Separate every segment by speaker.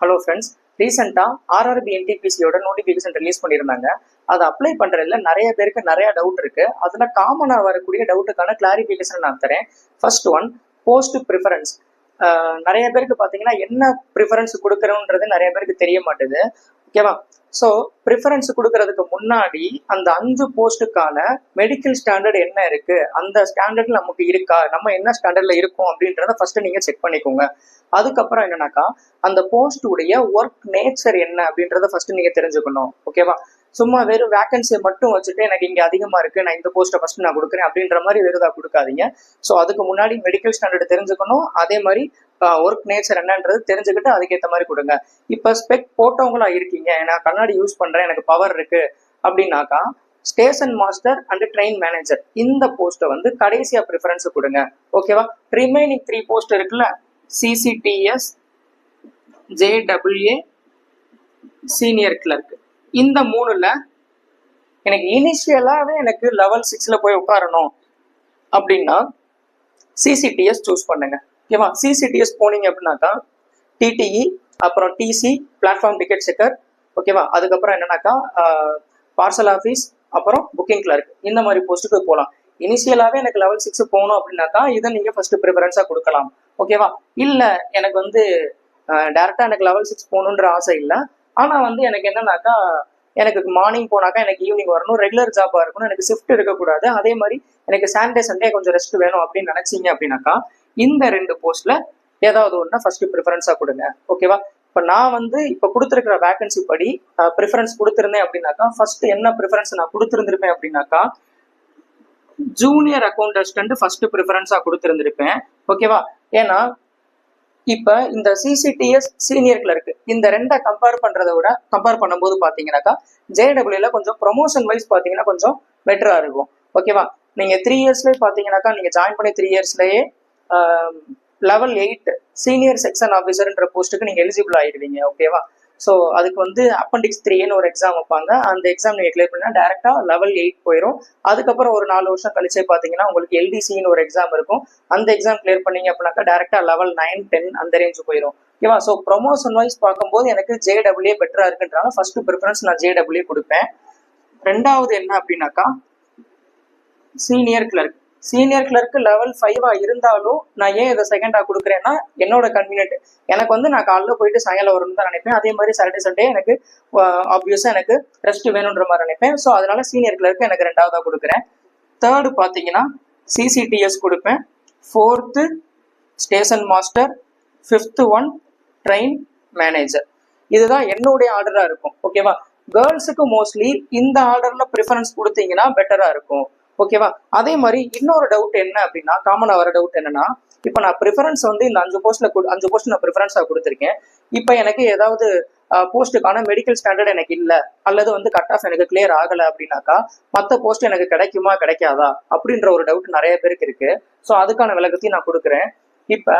Speaker 1: Hello friends ரீசெண்டாக RRB என்டிபிசியோட notification release பண்ணியிருந்தாங்க. அதை அப்ளை பண்ணுறதுல நிறைய பேருக்கு நிறைய டவுட் இருக்கு. அதில் காமனாக வரக்கூடிய டவுட்டுக்கான கிளாரிஃபிகேஷன் நான் தரேன். ஃபர்ஸ்ட் ஒன் போஸ்ட் ப்ரிஃபரன்ஸ் நிறைய பேருக்கு பார்த்தீங்கன்னா என்ன ப்ரிஃபரன்ஸ் கொடுக்குறோன்றது நிறைய பேருக்கு தெரிய மாட்டேது. ஓகேவா? ஸோ ப்ரிஃபரன்ஸ் கொடுக்கறதுக்கு முன்னாடி அந்த அஞ்சு போஸ்ட்டுக்கான மெடிக்கல் ஸ்டாண்டர்ட் என்ன இருக்கு? அந்த ஸ்டாண்டர்ட் நமக்கு இருக்கா? நம்ம என்ன ஸ்டாண்டர்ட்ல இருக்கோம் அப்படின்றத ஃபர்ஸ்ட் நீங்க செக் பண்ணிக்கோங்க. அதுக்கப்புறம் என்னன்னாக்கா அந்த போஸ்ட் உடைய ஒர்க் நேச்சர் என்ன அப்படின்றத ஃபர்ஸ்ட் நீங்க தெரிஞ்சுக்கணும். ஓகேவா? சும்மா வெறும் வேகன்சியை மட்டும் வச்சுட்டு எனக்கு இங்கே அதிகமாக இருக்கு நான் இந்த போஸ்ட்டை ஃபஸ்ட்டு நான் கொடுக்குறேன் அப்படின்ற மாதிரி வெறுதா கொடுக்காதீங்க. ஸோ அதுக்கு முன்னாடி மெடிக்கல் ஸ்டாண்டர்ட் தெரிஞ்சுக்கணும். அதே மாதிரி ஒர்க் நேச்சர் என்னன்றது தெரிஞ்சுக்கிட்டு அதுக்கேற்ற மாதிரி கொடுங்க. இப்போ ஸ்பெக் போட்டவங்களா இருக்கீங்க. நான் கண்ணாடி யூஸ் பண்ணுறேன் எனக்கு பவர் இருக்கு அப்படின்னாக்கா station master and train manager இந்த போஸ்ட்டை வந்து கடைசியா ப்ரிஃபரன்ஸ் கொடுங்க. ஓகேவா ரிமைனிங் த்ரீ போஸ்ட் இருக்குல்ல? சிசிடிஎஸ் ஜேடபிள்யூஏ சீனியர் கிளர்க் இந்த மூணுல எனக்கு இனிஷியலாகவே எனக்கு லெவல் சிக்ஸில் போய் உட்காரணும் அப்படின்னா சிசிடிஎஸ் சூஸ் பண்ணுங்க. ஓகேவா சிசிடிஎஸ் போனீங்க அப்படின்னாக்கா டிடிஇ அப்புறம் டிசி பிளாட்ஃபார்ம் டிக்கெட் செக்கர் ஓகேவா அதுக்கப்புறம் என்னன்னாக்கா பார்சல் ஆஃபீஸ் அப்புறம் புக்கிங் கிளர்க் இந்த மாதிரி போஸ்ட்டுக்கு போகலாம் இனிஷியலாகவே எனக்கு லெவல் சிக்ஸ் போகணும் அப்படின்னாக்கா இதை நீங்கள் ஃபர்ஸ்ட் ப்ரிஃபரன்ஸாக கொடுக்கலாம். ஓகேவா இல்லை எனக்கு வந்து டேரெக்டாக எனக்கு லெவல் சிக்ஸ் போகணுன்ற ஆசை இல்லை. ஆனால் வந்து எனக்கு என்னன்னாக்கா எனக்கு மார்னிங் போனாக்கா எனக்கு ஈவினிங் வரணும். ரெகுலர் ஜாபாக இருக்கணும். எனக்கு ஷிஃப்ட் இருக்கக்கூடாது. அதே மாதிரி எனக்கு சாட்டர்டே சண்டே கொஞ்சம் ரெஸ்ட் வேணும் அப்படின்னு நினைச்சீங்க அப்படின்னாக்கா இந்த ரெண்டு போஸ்ட்ல ஏதாவது ஒன்று ஃபர்ஸ்ட் ப்ரிஃபரன்ஸாக கொடுங்க. ஓகேவா இப்போ நான் வந்து இப்போ கொடுத்துருக்கிற வேகன்சி படி ப்ரிஃபரன்ஸ் கொடுத்துருந்தேன் அப்படின்னாக்கா ஃபர்ஸ்ட் என்ன ப்ரிஃபரன்ஸ் நான் கொடுத்துருந்துருப்பேன் அப்படின்னாக்கா ஜூனியர் அக்கௌண்ட் அசிஸ்டன்ட் ஃபர்ஸ்ட் ப்ரிஃபரன்ஸாக கொடுத்துருந்துருப்பேன். ஓகேவா ஏன்னா இப்ப இந்த சிசிடிஎஸ் சீனியர் கிளர்க் இந்த ரெண்டை கம்பேர் பண்றதை விட கம்பேர் பண்ணும்போது பாத்தீங்கன்னாக்கா ஜேடபிள்யூல கொஞ்சம் ப்ரொமோஷன் வைஸ் பாத்தீங்கன்னா கொஞ்சம் பெட்டரா இருக்கும். ஓகேவா நீங்க த்ரீ இயர்ஸ்லயே பாத்தீங்கன்னாக்கா நீங்க ஜாயின் பண்ணி த்ரீ இயர்ஸ்லயே லெவல் எயிட் சீனியர் செக்ஷன் ஆஃபீஸர்ன்ற போஸ்ட்டுக்கு நீங்க எலிஜிபிள் ஆயிடுவீங்க. ஓகேவா ஸோ அதுக்கு வந்து அப்பண்டிக்ஸ் த்ரீன்னு ஒரு எக்ஸாம் வைப்பாங்க. அந்த எக்ஸாம் நீங்கள் கிளியர் பண்ணால் டேரெக்டாக லெவல் எயிட் போயிடும் அதுக்கப்புறம் ஒரு நாலு வருஷம் கழிச்சே பார்த்தீங்கன்னா உங்களுக்கு எல்டிசின்னு ஒரு எக்ஸாம் இருக்கும். அந்த எக்ஸாம் கிளியர் பண்ணீங்க அப்படின்னாக்கா டேரெக்டாக லெவல் நைன் டென் அந்த ரேஞ்சு போயிடும் ஓகேவா ஸோ ப்ரொமோஷன் வைஸ் பார்க்கும்போது எனக்கு ஜேடபிள்யூ பெட்டராக இருக்குன்றால ஃபர்ஸ்ட் ப்ரிஃபரன்ஸ் நான் ஜேடபிள்யூ கொடுப்பேன். ரெண்டாவது என்ன அப்படின்னாக்கா senior clerk senior clerk level ஃபைவா இருந்தாலும் நான் ஏன் இதை செகண்டா கொடுக்குறேன்னா என்னோட கன்வீனியன்ட் எனக்கு வந்து நான் காலைல போயிட்டு சாயங்காலம் வரும்னு தான் நினைப்பேன். அதே மாதிரி சாட்டர்டே சண்டே எனக்கு ஆப்வியஸா எனக்கு ரெஸ்ட் வேணுன்ற மாதிரி நினைப்பேன். ஸோ அதனால சீனியர் கிளர்க்கு எனக்கு ரெண்டாவதா கொடுக்குறேன். தேர்டு பார்த்தீங்கன்னா சிசிடிஎஸ் கொடுப்பேன். Fourth station master fifth one train manager இதுதான் என்னுடைய ஆர்டரா இருக்கும். ஓகேவா கேர்ள்ஸுக்கு மோஸ்ட்லி இந்த ஆர்டர்ல ப்ரிஃபரன்ஸ் கொடுத்தீங்கன்னா பெட்டரா இருக்கும். ஓகேவா? அதே மாதிரி இன்னொரு டவுட் என்ன அப்படின்னா காமனாக வர டவுட் என்னன்னா இப்போ நான் ப்ரிஃபரன்ஸ் வந்து இந்த அஞ்சு போஸ்ட்ல அஞ்சு போஸ்ட் நான் ப்ரிஃபரன்ஸாக கொடுத்துருக்கேன். இப்போ எனக்கு ஏதாவது போஸ்ட்டுக்கான மெடிக்கல் ஸ்டாண்டர்ட் எனக்கு இல்லை அல்லது வந்து கட் ஆஃப் எனக்கு கிளியர் ஆகலை அப்படின்னாக்கா மற்ற போஸ்ட் எனக்கு கிடைக்குமா கிடைக்காதா? அப்படின்ற ஒரு டவுட் நிறைய பேருக்கு இருக்கு. ஸோ அதுக்கான விளக்கத்தையும் நான் கொடுக்குறேன். இப்போ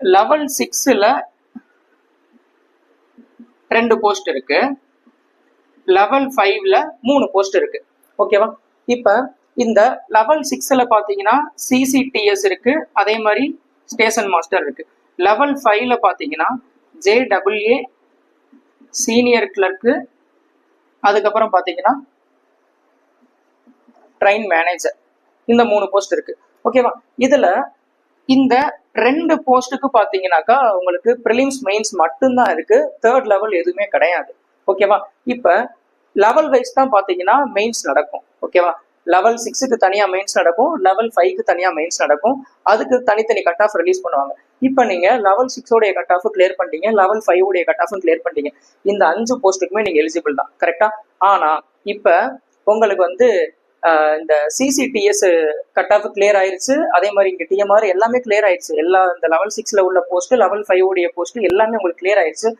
Speaker 1: லெவல் சிக்ஸில் ரெண்டு போஸ்ட் இருக்கு. லெவல் ஃபைவ்ல மூணு போஸ்ட் இருக்கு. ஓகேவா? இப்போ இந்த லெவல் சிக்ஸில் பார்த்தீங்கன்னா சிசிடிஎஸ் இருக்கு. அதே மாதிரி ஸ்டேஷன் மாஸ்டர் இருக்கு. லெவல் ஃபைவ்ல பார்த்தீங்கன்னா ஜேடபிள்யூஏ சீனியர் கிளர்க்கு அதுக்கப்புறம் பார்த்தீங்கன்னா ட்ரெயின் மேனேஜர் இந்த மூணு போஸ்ட் இருக்கு. ஓகேவா? இதுல இந்த ரெண்டு போஸ்ட்டுக்கு பார்த்தீங்கன்னாக்கா உங்களுக்கு ப்ரிலிம்ஸ் மெயின்ஸ் மட்டும்தான் இருக்கு. தேர்ட் லெவல் எதுவுமே கிடையாது. ஓகேவா? இப்போ லெவல் வைஸ் தான் பார்த்தீங்கன்னா மெயின்ஸ் நடக்கும். ஓகேவா லெவல் சிக்ஸுக்கு தனியாக மெயின்ஸ் நடக்கும். லெவல் ஃபைவ்க்கு தனியாக மெயின்ஸ் நடக்கும். அதுக்கு தனித்தனி கட் ஆஃப் ரிலீஸ் பண்ணுவாங்க. இப்போ நீங்கள் லெவல் சிக்ஸோடைய கட் ஆஃப் கிளியர் பண்ணிட்டீங்க. லெவல் ஃபைவ் உடைய கட் ஆஃப் கிளியர் பண்ணிட்டீங்க. இந்த அஞ்சு போஸ்ட்டுக்குமே நீங்கள் எலிஜிபிள் தான். கரெக்டாக ஆனால் இப்போ உங்களுக்கு வந்து இந்த சிசிடிஎஸ் கட் ஆஃப் கிளியர் ஆயிருச்சு. அதே மாதிரி இங்கே டிஎம்ஆர் எல்லாமே கிளியர் ஆயிருச்சு. எல்லா இந்த லெவல் சிக்ஸில் உள்ள போஸ்ட் லெவல் ஃபைவ் உடைய போஸ்ட் எல்லாமே உங்களுக்கு கிளியர் ஆயிருச்சு.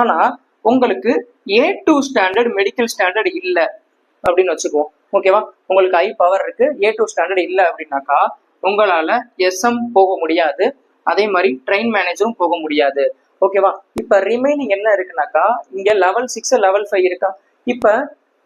Speaker 1: ஆனால் உங்களுக்கு A two standard medical standard இல்லை அப்படின்னு வச்சுக்குவோம். ஓகேவா உங்களுக்கு ஐ பவர் இருக்கு. ஏ டூ ஸ்டாண்டர்ட் இல்லை அப்படின்னாக்கா உங்களால எஸ்எம் போக முடியாது. அதே மாதிரி ட்ரெயின் மேனேஜரும் போக முடியாது. ஓகேவா இப்ப ரிமைனிங் என்ன இருக்குனாக்கா இங்க லெவல் சிக்ஸ் லெவல் ஃபைவ் இருக்கா? இப்ப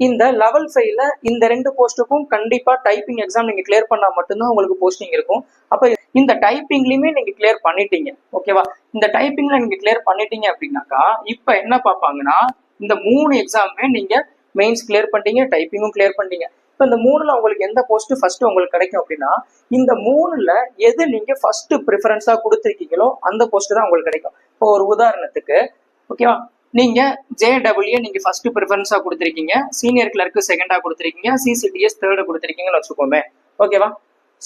Speaker 1: இந்த லெவல் ஃபைவ்ல இந்த ரெண்டு போஸ்ட்டுக்கும் கண்டிப்பா டைப்பிங் எக்ஸாம் நீங்க கிளியர் பண்ணா மட்டும்தான் உங்களுக்கு போஸ்டிங் இருக்கும். அப்ப இந்த டைப்பிங்லயுமே நீங்க கிளியர் பண்ணிட்டீங்க. ஓகேவா இந்த டைப்பிங்ல நீங்க கிளியர் பண்ணிட்டீங்க அப்படின்னாக்கா இப்ப என்ன பார்ப்பாங்கன்னா இந்த மூணு எக்ஸாமுமே நீங்க மெயின்ஸ் கிளியர் பண்ணிட்டீங்க டைப்பிங்கும் கிளியர் பண்ணிட்டீங்க. இப்போ இந்த மூணுல உங்களுக்கு எந்த போஸ்ட் ஃபர்ஸ்ட் உங்களுக்கு கிடைக்கும் அப்படின்னா இந்த மூணுல எது நீங்க ஃபர்ஸ்ட் ப்ரிஃபரன்ஸா கொடுத்துருக்கீங்களோ அந்த போஸ்ட் தான் உங்களுக்கு கிடைக்கும். இப்போ ஒரு உதாரணத்துக்கு ஓகேவா நீங்க ஜேடபிள்யூ நீங்க ஃபர்ஸ்ட் ப்ரிஃபரன்ஸா கொடுத்துருக்கீங்க சீனியர் கிளர்க்கு செகண்டா கொடுத்துருக்கீங்க சிசிடிஎஸ் தேர்டு கொடுத்துருக்கீங்கன்னு வச்சுக்கோமே. ஓகேவா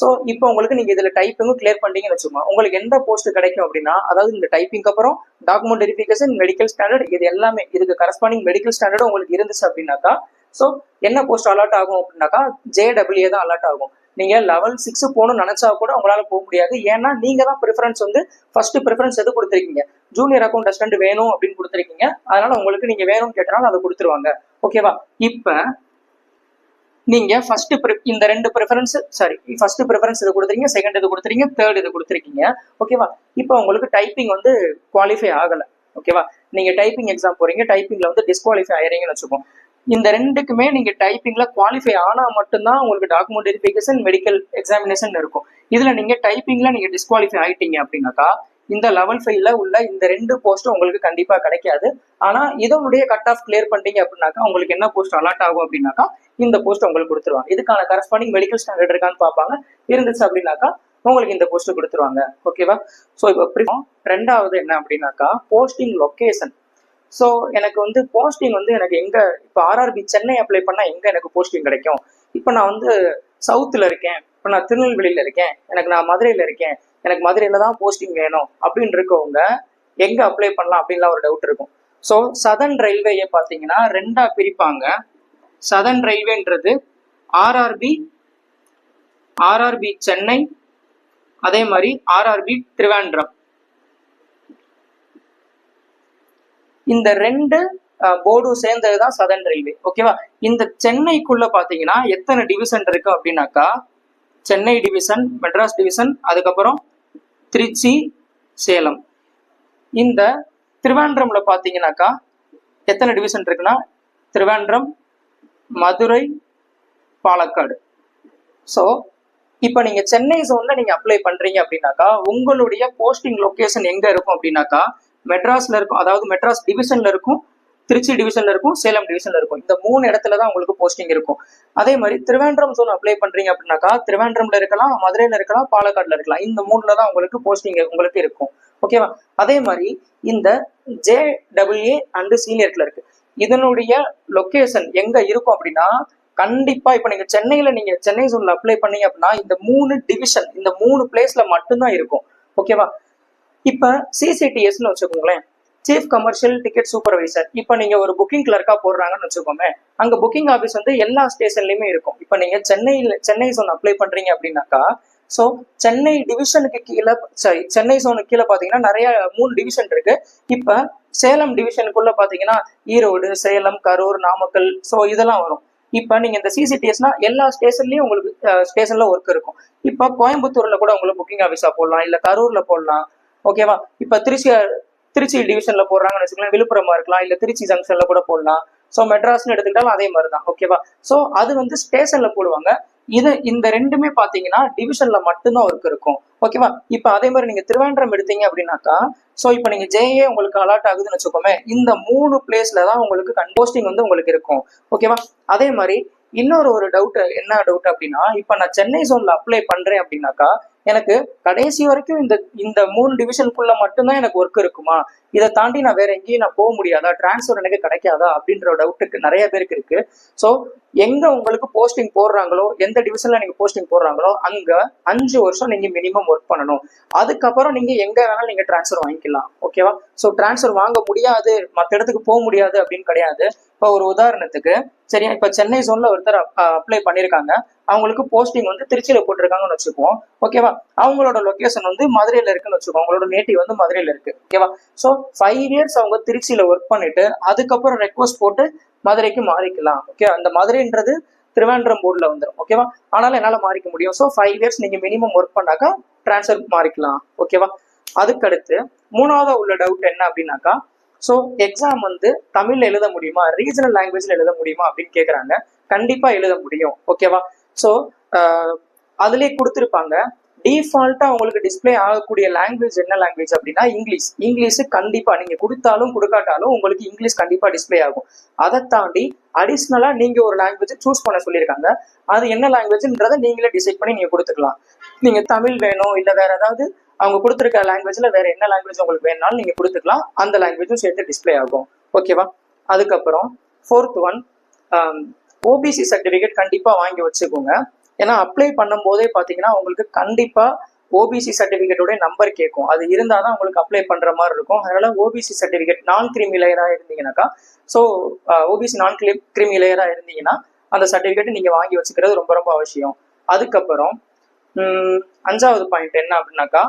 Speaker 1: ஸோ இப்போ உங்களுக்கு நீங்க இதில் டைப்பிங்கும் கிளியர் பண்ணிட்டீங்கன்னு வச்சுக்கோங்க. உங்களுக்கு எந்த போஸ்ட் கிடைக்கும் அப்படின்னா அதாவது இந்த டைப்பிங்க்கு அப்புறம் டாக்குமெண்ட் வெரிஃபிகேஷன் மெடிக்கல் ஸ்டாண்டர்ட் இது எல்லாமே இதுக்கு கரஸ்பாண்டிங் மெடிக்கல் ஸ்டாண்டர்டும் உங்களுக்கு இருந்துச்சு அப்படின்னாக்கா ஸோ என்ன போஸ்ட் அலாட் ஆகும் அப்படின்னாக்கா ஜேடபிள்யூ தான் அலாட் ஆகும். நீங்க லெவல் சிக்ஸ் போகணும்னு நினைச்சா கூட உங்களால போக முடியாது. ஏன்னா நீங்க தான் ப்ரிஃபரன்ஸ் வந்து ஃபர்ஸ்ட் ப்ரிஃபரன்ஸ் எது கொடுத்துருக்கீங்க? ஜூனியர் அக்கௌண்ட் அசிஸ்டன்ட் வேணும் அப்படின்னு கொடுத்துருக்கீங்க. அதனால உங்களுக்கு நீங்க வேணும்னு கேட்டனால அதை கொடுத்துருவாங்க. ஓகேவா இப்ப நீங்க ஃபர்ஸ்ட் இந்த ரெண்டு ப்ரிஃபரன்ஸ் சாரி ஃபர்ஸ்ட் ப்ரிஃபரன்ஸ் இது கொடுத்துருக்கீங்க செகண்ட் இது கொடுத்துருக்கீங்க தேர்ட் இது கொடுத்துருக்கீங்க. ஓகேவா இப்போ உங்களுக்கு டைப்பிங் வந்து குவாலிஃபை ஆகல. ஓகேவா நீங்க டைப்பிங் எக்ஸாம் போறீங்க டைப்பிங்ல வந்து டிஸ்குவாலிஃபை ஆயிரீங்கன்னு வச்சுக்கோங்க. இந்த ரெண்டுக்குமே நீங்க டைப்பிங்ல குவாலிஃபை ஆனா மட்டும்தான் உங்களுக்கு டாக்குமெண்ட் வெரிஃபிகேஷன் மெடிக்கல் எக்ஸாமினேஷன் இருக்கும். இதுல நீங்க டைப்பிங்ல நீங்க டிஸ்குவாலிஃபை ஆயிட்டீங்க அப்படின்னாக்கா இந்த லெவல் ஃபைவ்ல உள்ள இந்த ரெண்டு போஸ்ட்டும் உங்களுக்கு கண்டிப்பா கிடைக்காது. ஆனா இதனுடைய கட் ஆஃப் கிளியர் பண்ணிட்டீங்க அப்படின்னாக்கா உங்களுக்கு என்ன போஸ்ட் அலாட் ஆகும் அப்படின்னாக்கா இந்த போஸ்ட் உங்களுக்கு கொடுத்துருவாங்க. இதுக்கான கரஸ்பாண்டிங் மெடிக்கல் ஸ்டாண்டர்ட் இருக்கான்னு பார்ப்பாங்க. இருந்துச்சு அப்படின்னாக்கா உங்களுக்கு இந்த போஸ்ட் கொடுத்துருவாங்க. ஓகேவா ஸோ இப்போ ரெண்டாவது என்ன அப்படின்னாக்கா போஸ்டிங் லொக்கேஷன் ஸோ எனக்கு வந்து போஸ்டிங் வந்து எனக்கு எங்க இப்போ ஆர்ஆர்பி சென்னை அப்ளை பண்ணா எங்க எனக்கு போஸ்டிங் கிடைக்கும்? இப்போ நான் வந்து சவுத்தில் இருக்கேன். இப்போ நான் திருநெல்வேலியில இருக்கேன். எனக்கு நான் மதுரையில இருக்கேன். எனக்கு மதுரையில தான் போஸ்டிங் வேணும் அப்படின்னு இருக்கவங்க எங்க அப்ளை பண்ணலாம் அப்படின்லாம் ஒரு டவுட் இருக்கும். ஸோ சதன் ரயில்வேயை பார்த்தீங்கன்னா ரெண்டா பிரிப்பாங்க. சதன் ரயில்வேன்றது ஆர்ஆர்பி ஆர்ஆர்பி சென்னை அதே மாதிரி ஆர்ஆர்பி திருவாண்டம் இந்த ரெண்டு போர்டும் சேர்ந்தது தான் சதன் ரயில்வே ஓகேவா இந்த சென்னைக்குள்ள பாத்தீங்கன்னா எத்தனை டிவிஷன் இருக்கு அப்படின்னாக்கா சென்னை டிவிஷன் மெட்ராஸ் டிவிஷன் அதுக்கப்புறம் திருச்சி சேலம். இந்த திருவாண்ட்ரம்ல பார்த்தீங்கன்னாக்கா எத்தனை டிவிஷன் இருக்குன்னா திருவாண்ட்ரம் மதுரை பாலக்காடு. ஸோ இப்போ நீங்கள் சென்னை சோனில் நீங்கள் அப்ளை பண்ணுறீங்க அப்படின்னாக்கா உங்களுடைய போஸ்டிங் லொக்கேஷன் எங்கே இருக்கும் அப்படின்னாக்கா மெட்ராஸில் இருக்கும் அதாவது மெட்ராஸ் டிவிஷனில் இருக்கும் திருச்சி டிவிஷன்ல இருக்கும் சேலம் டிவிஷன்ல இருக்கும். இந்த மூணு இடத்துல தான் உங்களுக்கு போஸ்டிங் இருக்கும். அதே மாதிரி திருவேண்டரம் ஜோன் அப்ளை பண்றீங்க அப்படின்னாக்கா திருவேண்டரம்ல இருக்கலாம் மதுரையில இருக்கலாம் பாலக்காடுல இருக்கலாம். இந்த மூணுல தான் உங்களுக்கு போஸ்டிங் உங்களுக்கு இருக்கும். ஓகேவா அதே மாதிரி இந்த J W A and senior clerk இதனுடைய லொக்கேஷன் எங்க இருக்கும் அப்படின்னா கண்டிப்பா இப்ப நீங்க சென்னையில நீங்க சென்னை ஜோன்ல அப்ளை பண்ணீங்க அப்படின்னா இந்த மூணு டிவிஷன் இந்த மூணு பிளேஸ்ல மட்டும்தான் இருக்கும். ஓகேவா இப்ப சிசிடிஎஸ்னு வச்சுக்கோங்களேன். சீஃப் கமர்ஷியல் டிக்கெட் சூப்பர்வைசர் இப்போ நீங்க ஒரு புக்கிங் கிளர்க்கா போடுறாங்கன்னு வச்சுக்கோமே அங்க புக்கிங் ஆஃபீஸ் வந்து எல்லா ஸ்டேஷன்லயுமே இருக்கும். இப்போ நீங்க சென்னையில் சென்னை ஜோன் அப்ளை பண்றீங்க அப்படின்னாக்கா ஸோ சென்னை டிவிஷனுக்கு கீழே சாரி சென்னை சோனுக்கு கீழே பார்த்தீங்கன்னா நிறைய மூணு டிவிஷன் இருக்கு. இப்போ சேலம் டிவிஷனுக்குள்ள பார்த்தீங்கன்னா ஈரோடு சேலம் கரூர் நாமக்கல் ஸோ இதெல்லாம் வரும். இப்போ நீங்க இந்த சிசிடிஎஸ்னா எல்லா ஸ்டேஷன்லயும் உங்களுக்கு ஸ்டேஷன்ல ஒர்க் இருக்கும். இப்போ கோயம்புத்தூர்ல கூட உங்களுக்கு புக்கிங் ஆஃபீஸா போடலாம் இல்ல கரூர்ல போடலாம். ஓகேவா இப்போ திருச்சி திருச்சி டிவிஷன்ல போடுறாங்கன்னு வச்சுக்கலாம் விழுப்புரமா இருக்கலாம் இல்ல திருச்சி ஜங்ஷன்ல கூட போடலாம். ஸோ மெட்ராஸ்னு எடுத்துக்கிட்டாலும் அதே மாதிரி தான் ஓகேவா ஸோ அது வந்து ஸ்டேஷன்ல போடுவாங்க. இது இந்த ரெண்டுமே பாத்தீங்கன்னா டிவிஷன்ல மட்டும்தான் ஒர்க் இருக்கும் ஓகேவா இப்போ அதே மாதிரி நீங்க திருவேண்டரம் எடுத்தீங்க அப்படின்னாக்கா ஸோ இப்போ நீங்க ஜேஏ உங்களுக்கு அலாட் ஆகுதுன்னு வச்சுக்கோமே இந்த மூணு பிளேஸ்ல தான் உங்களுக்கு கம்போஸ்டிங் வந்து உங்களுக்கு இருக்கும் ஓகேவா அதே மாதிரி இன்னொரு ஒரு டவுட் என்ன டவுட் அப்படின்னா இப்போ நான் சென்னை ஜோன்ல அப்ளை பண்றேன் அப்படின்னாக்கா எனக்கு கடைசி வரைக்கும் இந்த இந்த மூணு டிவிஷனுக்குள்ள மட்டும்தான் எனக்கு ஒர்க் இருக்குமா? இதை தாண்டி நான் வேற எங்கேயும் நான் போக முடியாதா? டிரான்ஸ்ஃபர் எனக்கு கிடைக்காதா? அப்படின்ற டவுட்டுக்கு நிறைய பேருக்கு இருக்கு. ஸோ எங்க உங்களுக்கு போஸ்டிங் போடுறாங்களோ எந்த டிவிஷன்ல நீங்க போஸ்டிங் போடுறாங்களோ அங்க அஞ்சு வருஷம் நீங்க மினிமம் ஒர்க் பண்ணணும். அதுக்கப்புறம் நீங்க எங்க வேணாலும் நீங்க டிரான்ஸ்ஃபர் வாங்கிக்கலாம். ஓகேவா ஸோ டிரான்ஸ்ஃபர் வாங்க முடியாது. மற்ற இடத்துக்கு போக முடியாது அப்படின்னு கிடையாது. இப்போ ஒரு உதாரணத்துக்கு சரியா? இப்போ சென்னை ஜோன்ல ஒருத்தர் அப்ளை பண்ணியிருக்காங்க அவங்களுக்கு போஸ்டிங் வந்து திருச்சியில போட்டிருக்காங்கன்னு வச்சுக்குவோம். ஓகேவா அவங்களோட லொகேஷன் வந்து மதுரையில இருக்குன்னு வச்சுக்கோங்க அவங்களோட நேட்டிவ் வந்து மதுரையில இருக்கு. ஓகேவா ஸோ ஃபைவ் இயர்ஸ் அவங்க திருச்சியில ஒர்க் பண்ணிட்டு அதுக்கப்புறம் ரெக்வஸ்ட் போட்டு மதுரைக்கு மாறிக்கலாம். ஓகே அந்த மதுரைன்றது திருவேண்டரம் போர்டில் வந்துடும் ஓகேவா ஆனாலும் என்னால் மாறிக்க முடியும். ஸோ ஃபைவ் இயர்ஸ் நீங்கள் மினிமம் ஒர்க் பண்ணாக்கா ட்ரான்ஸ்ஃபர் மாறிக்கலாம். ஓகேவா அதுக்கடுத்து மூணாவதா உள்ள டவுட் என்ன அப்படின்னாக்கா ஸோ எக்ஸாம் வந்து தமிழ்ல எழுத முடியுமா? ரீஜனல் லாங்குவேஜ்ல எழுத முடியுமா? அப்படின்னு கேட்குறாங்க கண்டிப்பா எழுத முடியும். ஓகேவா ஸோ அதுலேயே கொடுத்துருப்பாங்க. டிஃபால்ட்டா உங்களுக்கு டிஸ்ப்ளே ஆகக்கூடிய லாங்குவேஜ் என்ன லாங்குவேஜ் அப்படின்னா இங்கிலீஷ் இங்கிலீஷ் கண்டிப்பா நீங்க கொடுத்தாலும் கொடுக்காட்டாலும் உங்களுக்கு இங்கிலீஷ் கண்டிப்பா டிஸ்ப்ளே ஆகும். அதை தாண்டி அடிஷ்னலா நீங்க ஒரு லாங்குவேஜ் சூஸ் பண்ண சொல்லியிருக்காங்க. அது என்ன லாங்குவேஜ்ன்றதை நீங்களே டிசைட் பண்ணி நீங்க கொடுத்துக்கலாம். நீங்க தமிழ் வேணும் இல்ல வேற ஏதாவது அவங்க கொடுத்துருக்க லாங்குவேஜ்ல வேற என்ன லாங்குவேஜ் உங்களுக்கு வேணும்னாலும் நீங்க கொடுத்துக்கலாம். அந்த லாங்குவேஜும் சேர்த்து டிஸ்ப்ளே ஆகும். ஓகேவா அதுக்கப்புறம் ஃபோர்த் ஒன் ஓபிசி சர்டிஃபிகேட் கண்டிப்பா வாங்கி வச்சுக்கோங்க. ஏன்னா அப்ளை பண்ணும் போதே பாத்தீங்கன்னா உங்களுக்கு கண்டிப்பா ஓபிசி சர்டிஃபிகேட்டோடைய நம்பர் கேட்கும். அது இருந்தால் தான் உங்களுக்கு அப்ளை பண்ற மாதிரி இருக்கும். அதனால ஓபிசி சர்டிஃபிகேட் நான் கிரிமி லேயரா இருந்தீங்கன்னாக்கா ஸோ ஓபிசி நான் கிரிமி லேயரா இருந்தீங்கன்னா அந்த சர்டிஃபிகேட் நீங்க வாங்கி வச்சுக்கிறது ரொம்ப ரொம்ப அவசியம். அதுக்கப்புறம் உம், அஞ்சாவது பாயிண்ட் என்ன அப்படின்னாக்கா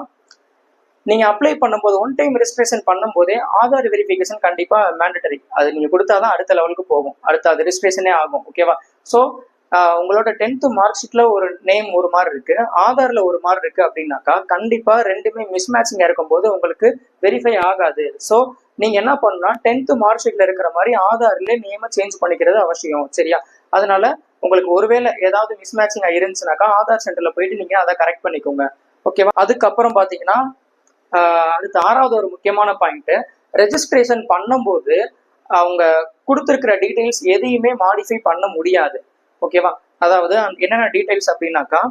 Speaker 1: நீங்கள் அப்ளை பண்ணும்போது ஒன் டைம் ரிஜிஸ்ட்ரேஷன் பண்ணும்போதே ஆதார் வெரிஃபிகேஷன் கண்டிப்பாக மேண்டட்டரி அது நீங்க கொடுத்தாதான் அடுத்த லெவலுக்கு போகும். அடுத்த அது ரிஜிஸ்ட்ரேஷனே ஆகும். ஓகேவா ஸோ உங்களோட டென்த்து மார்க் ஷீட்டில் ஒரு நேம் ஒரு மாதிரி இருக்கு. ஆதாரில் ஒரு மாதிரி இருக்கு அப்படின்னாக்கா கண்டிப்பாக ரெண்டுமே மிஸ் மேட்சிங்கா இருக்கும்போது உங்களுக்கு வெரிஃபை ஆகாது. ஸோ நீங்கள் என்ன பண்ணணும்னா டென்த்து மார்க் ஷீட்ல இருக்கிற மாதிரி ஆதாரில் நேம சேஞ்ச் பண்ணிக்கிறது அவசியம். சரியா? அதனால உங்களுக்கு ஒருவேளை ஏதாவது மிஸ் மேட்சிங்கா இருந்துச்சுனாக்கா ஆதார் சென்டரில் போயிட்டு நீங்கள் அதை கரெக்ட் பண்ணிக்கோங்க. ஓகேவா அதுக்கப்புறம் பார்த்தீங்கன்னா அடுத்து ஆறாவது ஒரு முக்கியமான பாயிண்ட் ரெஜிஸ்ட்ரேஷன் பண்ணும்போது அவங்க கொடுத்துருக்கிற டீட்டெயில்ஸ் எதையுமே மாடிஃபை பண்ண முடியாது. ஓகேவா அதாவது என்னென்ன டீட்டெயில்ஸ் அப்படின்னாக்கா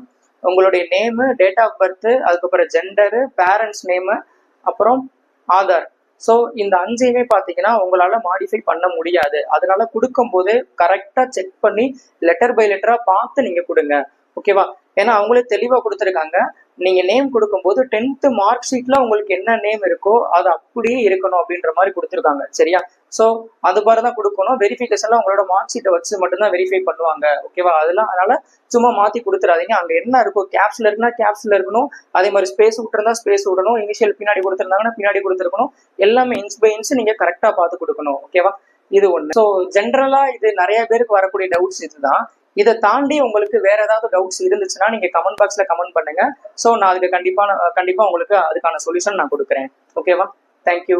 Speaker 1: உங்களுடைய நேமு டேட் ஆஃப் பர்த்து அதுக்கப்புறம் ஜெண்டரு பேரண்ட்ஸ் நேமு அப்புறம் ஆதார் ஸோ இந்த அஞ்சையுமே பார்த்தீங்கன்னா உங்களால் மாடிஃபை பண்ண முடியாது. அதனால கொடுக்கும்போதே கரெக்டாக செக் பண்ணி லெட்டர் பை லெட்டராக பார்த்து நீங்கள் கொடுங்க. ஓகேவா ஏன்னா அவங்களே தெளிவா கொடுத்துருக்காங்க. நீங்க நேம் கொடுக்கும்போது டென்த்து மார்க் ஷீட்ல உங்களுக்கு என்ன நேம் இருக்கோ அது அப்படியே இருக்கணும் அப்படின்ற மாதிரி கொடுத்துருக்காங்க. சரியா? ஸோ அது மாதிரி தான் கொடுக்கணும் வெரிஃபிகேஷன்லாம் உங்களோட மார்க் ஷீட்டை வச்சு மட்டும்தான் வெரிஃபை பண்ணுவாங்க. ஓகேவா அதெல்லாம் அதனால சும்மா மாத்தி கொடுத்துறாதீங்க. அங்க என்ன இருக்கோ கேப்ஸ்ல இருக்குன்னா கேப்ஸ்ல இருக்கணும். அதே மாதிரி ஸ்பேஸ் விட்டுருந்தா ஸ்பேஸ் விடணும். இனிஷியல் பின்னாடி கொடுத்துருந்தாங்கன்னா பின்னாடி கொடுத்துருக்கணும். எல்லாமே இன்ச் பை இன்ச் நீங்க கரெக்டா பார்த்து கொடுக்கணும். ஓகேவா இது ஒண்ணு. ஸோ ஜென்ரலாக இது நிறைய பேருக்கு வரக்கூடிய டவுட்ஸ் இதுதான். இதை தாண்டி உங்களுக்கு வேற ஏதாவது டவுட்ஸ் இருந்துச்சுன்னா நீங்க கமெண்ட் பாக்ஸ்ல கமெண்ட் பண்ணுங்க. ஸோ நான் அதுக்கு கண்டிப்பா கண்டிப்பா உங்களுக்கு அதுக்கான சொல்யூஷன் நான் கொடுக்குறேன். ஓகேவா தேங்க்யூ